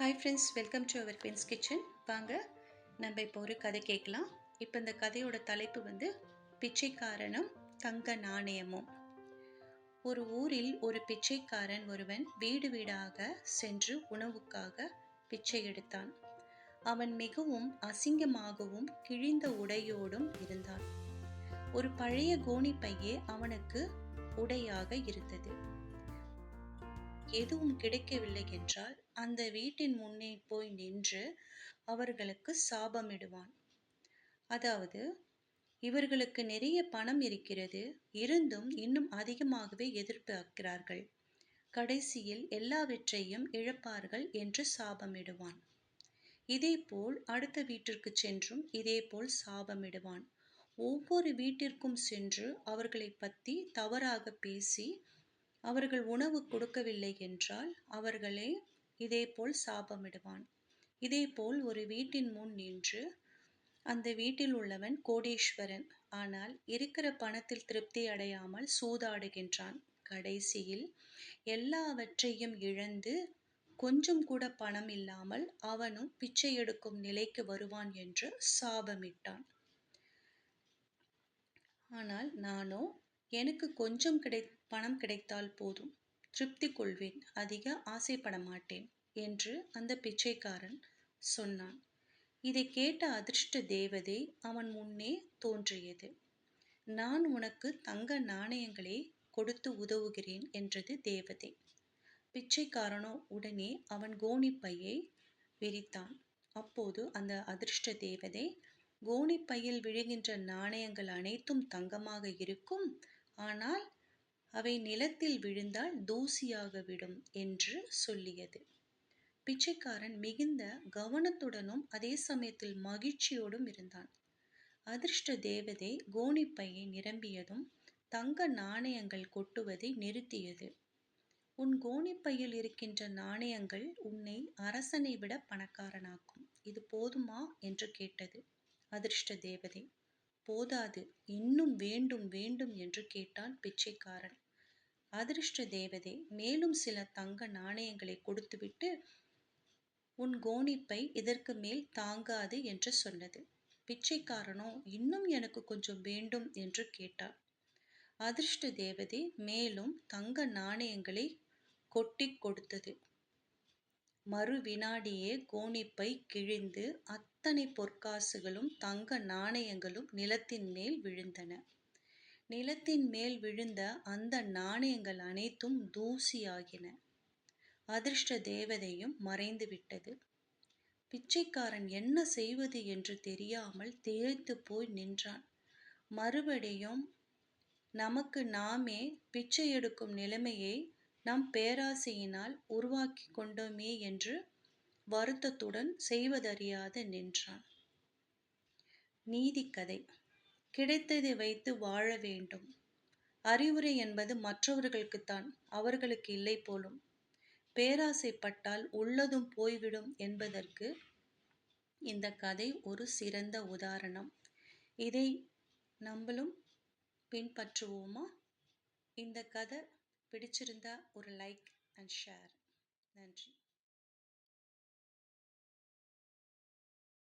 Hi friends welcome to our queen's kitchen வாங்க நம்ம இப்போ ஒரு கதை கேட்கலாம். இப்போ இந்த கதையோட தலைப்பு வந்து பிச்சைக்காரனும் தங்க நாணயமும். ஒரு ஊரில் ஒரு பிச்சைக்காரன் ஒருவன் வீடு வீடாக சென்று உணவுக்காக பிச்சை எடுத்தான். அவன் மிகவும் அசிங்கமாகவும் கிழிந்த உடையோடும் இருந்தான். ஒரு பழைய கோணி பையே அவனுக்கு உடையாக இருந்தது. எதுவும் கிடைக்கவில்லை என்றால் அந்த வீட்டின் முன்னே போய் நின்று அவர்களுக்கு சாபமிடுவான். அதாவது இவர்களுக்கு நிறைய பணம் இருக்கிறது இருந்தும் இன்னும் அதிகமாகவே எதிர்பார்க்கிறார்கள் கடைசியில் எல்லாவற்றையும் இழப்பார்கள் என்று சாபமிடுவான். இதேபோல் அடுத்த வீட்டிற்கு சென்றும் இதேபோல் சாபமிடுவான். ஒவ்வொரு வீட்டிற்கும் சென்று அவர்களை பற்றி தவறாக பேசி அவர்கள் உணவு கொடுக்கவில்லை என்றால் அவர்களே இதேபோல் சாபமிடுவான். இதேபோல் ஒரு வீட்டின் முன் நின்று அந்த வீட்டில் உள்ளவன் கோடீஸ்வரன். ஆனால் இருக்கிற பணத்தில் திருப்தி அடையாமல் சூதாடுகின்றான். கடைசியில் எல்லாவற்றையும் இழந்து கொஞ்சம் கூட பணம் இல்லாமல் அவனும் பிச்சை எடுக்கும் நிலைக்கு வருவான் என்று சாபமிட்டான். ஆனால் நானோ எனக்கு கொஞ்சம் கிடை பணம் கிடைத்தால் போதும். திருப்தி கொள்வேன். அதிக ஆசைப்பட மாட்டேன் என்று அந்த பிச்சைக்காரன் சொன்னான். இதை கேட்ட அதிர்ஷ்ட தேவதை அவன் முன்னே தோன்றியது. நான் உனக்கு தங்க நாணயங்களை கொடுத்து உதவுகிறேன் என்றது தேவதை. பிச்சைக்காரனோ உடனே அவன் கோணிப்பையை விரித்தான். அப்போது அந்த அதிர்ஷ்ட தேவதை கோணிப்பையில் விழுகின்ற நாணயங்கள் அனைத்தும் தங்கமாக இருக்கும்? ஆனால் அவை நிலத்தில் விழுந்தால் தூசியாக விடும் என்று சொல்லியது. பிச்சைக்காரன் மிகுந்த கவனத்துடனும் அதே சமயத்தில் மகிழ்ச்சியோடும் இருந்தான். அதிர்ஷ்ட தேவதை கோணிப்பையை நிரம்பியதும் தங்க நாணயங்கள் கொட்டுவதை நிறுத்தியது. உன் கோணிப்பையில் இருக்கின்ற நாணயங்கள் உன்னை அரசனை விட பணக்காரனாக்கும். இது போதுமா? என்று கேட்டது அதிர்ஷ்ட தேவதை. போதாது இன்னும் வேண்டும் வேண்டும் என்று கேட்டான் பிச்சைக்காரன். அதிர்ஷ்ட தேவதை மேலும் சில தங்க நாணயங்களை கொடுத்துவிட்டு உன் கோணிப்பை இதற்கு மேல் தாங்காது என்று சொன்னது. பிச்சைக்காரனோ இன்னும் எனக்கு கொஞ்சம் வேண்டும் என்று கேட்டான். அதிர்ஷ்ட தேவதை மேலும் தங்க நாணயங்களை கொட்டி கொடுத்தது. மறு வினாடியே கோணிப்பை கிழிந்து அத்தனை பொற்காசுகளும் தங்க நாணயங்களும் நிலத்தின் மேல் விழுந்தன. நிலத்தின் மேல் விழுந்த அந்த நாணயங்கள் அனைத்தும் தூசியாகின. அதிர்ஷ்ட தேவதையும் மறைந்து விட்டது. பிச்சைக்காரன் என்ன செய்வது என்று தெரியாமல் திகைத்து போய் நின்றான். மறுபடியும் நமக்கு நாமே பிச்சை எடுக்கும் நிலைமையை நம் பேராசையினால் உருவாக்கி கொண்டோமே என்று வருத்தத்துடன் செய்வதறியாது நின்றான். நீதிக்கதை. கிடைத்ததை வைத்து வாழ வேண்டும். அறிவுரை என்பது மற்றவர்களுக்குத்தான் அவர்களுக்கு இல்லை போலும். பேராசைப்பட்டால் உள்ளதும் போய்விடும் என்பதற்கு இந்த கதை ஒரு சிறந்த உதாரணம். இதை நம்மளும் பின்பற்றுவோமா? இந்த கதை பிடிச்சிருந்தா ஒரு லைக் அண்ட் ஷேர் நன்றி.